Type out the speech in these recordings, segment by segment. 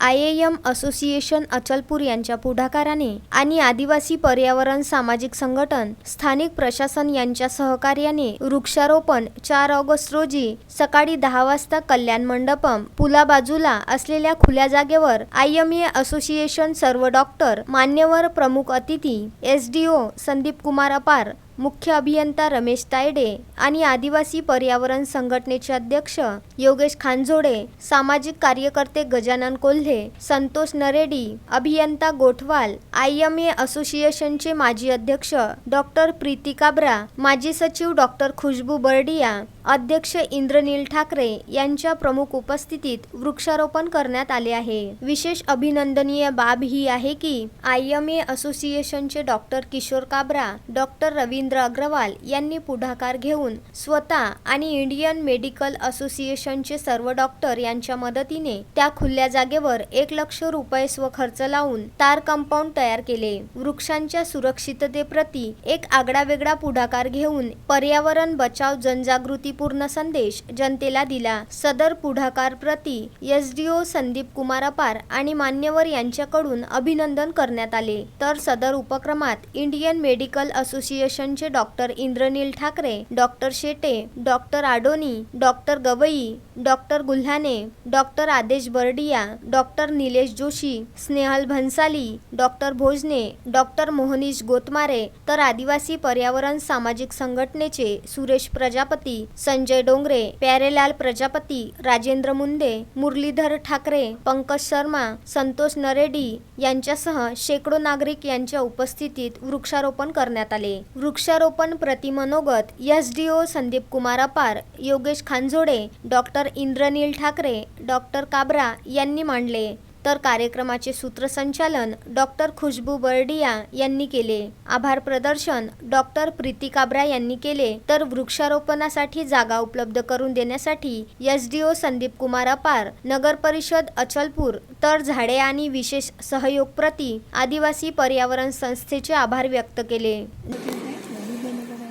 I M A association Achalpur यांच्या पुढाकाराने आणि आदिवासी पर्यावरण सामाजिक संघटन स्थानिक प्रशासन यांच्या सहकार्याने वृक्षारोपण चार ऑगस्ट रोजी सकाळी दहा वाजता कल्याण मंडपम पुला बाजूला असलेल्या खुल्या जागेवर आय एम ए असोसिएशन सर्व डॉक्टर मान्यवर प्रमुख अतिथी S D O Sandeep Kumar Apar मुख्य अभियंता रमेश तायडे आणि आदिवासी पर्यावरण संघटनेचे अध्यक्ष योगेश खानझोडे सामाजिक कार्यकर्ते गजानन कोल्हे संतोष नरेडी अभियंता गोठवाल आय एम ए असोसिएशनचे माजी अध्यक्ष डॉक्टर प्रीती काब्रा माजी सचिव डॉक्टर खुशबू बर्डिया अध्यक्ष इंद्रनील ठाकरे यांच्या प्रमुख उपस्थितीत वृक्षारोपण करण्यात आले आहे. विशेष अभिनंदनीय बाब ही आहे की आय एम ए असोसिएशनचे डॉक्टर किशोर काब्रा डॉक्टर रवींद्र अग्रवाल यांनी पुढाकार घेऊन स्वतः आणि इंडियन मेडिकल असोसिएशनचे सर्व डॉक्टर यांच्या मदतीने त्या खुल्या जागेवर एक लक्ष रुपये स्वखर्च लावून तार कंपाऊंड तयार केले. वृक्षांच्या सुरक्षिततेप्रती एक आगळावेगळा पुढाकार घेऊन पर्यावरण बचाव जनजागृती जनजागृतीपूर्ण संदेश जनतेला दिला. सदर पुढाकार प्रती S D O Sandeep Kumar Apar आणि मान्यवर यांच्याकडून अभिनंदन करण्यात आले. तर सदर उपक्रमात इंडियन मेडिकल असोसिएशनचे doctor Indranil Thakre doctor Shete doctor Adoni doctor Gawai doctor Gulhane doctor Adesh Bardia doctor Nilesh Joshi Snehal Bhansali doctor Bhojane doctor Mohnish Gotmare तर आदिवासी पर्यावरण सामाजिक संघटनेचे सुरेश प्रजापती संजय डोंगरे प्यारेलाल प्रजापती राजेंद्र मुंदे मुरलीधर ठाकरे पंकज शर्मा संतोष नरेडी यांच्यासह शेकडो नागरिक यांच्या उपस्थितीत वृक्षारोपण करण्यात आले. वृक्षारोपण प्रतिमनोगत S D O Sandeep Kumar Apar Yogesh Khanjode doctor Indranil Thakre doctor Kabra यांनी मांडले. तर कार्यक्रमाचे सूत्रसंचालन डॉक्टर खुशबू बर्डिया यांनी केले. आभार प्रदर्शन डॉक्टर प्रीती काब्रा यांनी केले. तर वृक्षारोपणासाठी जागा उपलब्ध करून देण्यासाठी S D O Sandeep Kumar अपार नगर परिषद अचलपूर तर झाडे आणि विशेष सहयोग प्रती आदिवासी पर्यावरण संस्थेचे आभार व्यक्त केले.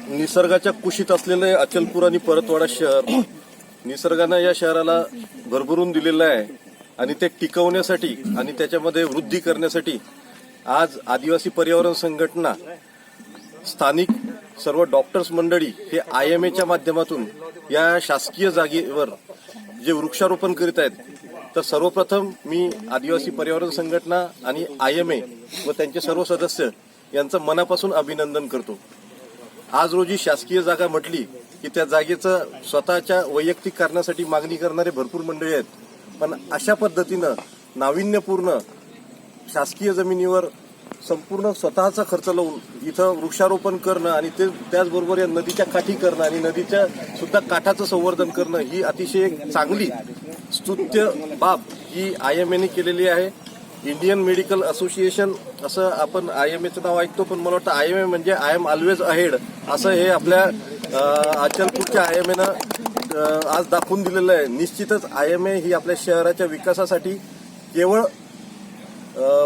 निसर्गाच्या कुशीत असलेले अचलपूर आणि परतवाडा शहर निसर्गानं या शहराला भरभरून दिलेलं आहे. आणि ते टिकवण्यासाठी आणि त्याच्यामध्ये वृद्धी करण्यासाठी आज आदिवासी पर्यावरण संघटना स्थानिक सर्व डॉक्टर्स मंडळी हे आय एम एच्या माध्यमातून या शासकीय जागेवर जे वृक्षारोपण करीत आहेत तर सर्वप्रथम मी आदिवासी पर्यावरण संघटना आणि आय एम ए व त्यांचे सर्व सदस्य यांचं मनापासून अभिनंदन करतो. आज रोजी शासकीय जागा म्हटली की त्या जागेचं स्वतःच्या वैयक्तिक कारणासाठी मागणी करणारे भरपूर मंडळी आहेत. पण अशा पद्धतीनं नाविन्यपूर्ण शासकीय जमिनीवर संपूर्ण स्वतःचा खर्च लावून इथं वृक्षारोपण करणं आणि ते त्याचबरोबर या नदीच्या काठी करणं आणि नदीच्या सुद्धा काठाचं संवर्धन करणं ही अतिशय चांगली स्तुत्य बाब ही आय एम एने केलेली आहे. इंडियन मेडिकल असोसिएशन असं आपण आय एम एचं नाव ऐकतो पण मला वाटतं आय एम ए म्हणजे आय एम ऑलवेज अहेड असं हे आपल्या अचलपूरच्या आय एम एनं आज दाखवून दिलेलं आहे. निश्चितच आय एम ए ही आपल्या शहराच्या विकासासाठी केवळ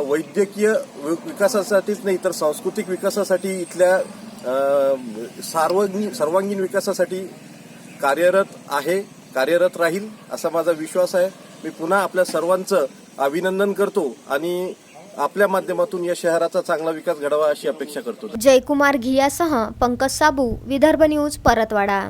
वैद्यकीय विकासासाठीच नाही तर सांस्कृतिक विकासासाठी इथल्या अ, सार्वजनिक सर्वांगीण विकासासाठी कार्यरत आहे कार्यरत राहील असा माझा विश्वास आहे. मी पुन्हा आपल्या सर्वांचं अभिनंदन करतो आणि आपल्या माध्यमातून या शहराचा चांगला विकास घडावा अशी अपेक्षा करतो. जयकुमार घियासह पंकज साबू विदर्भ न्यूज परतवाडा.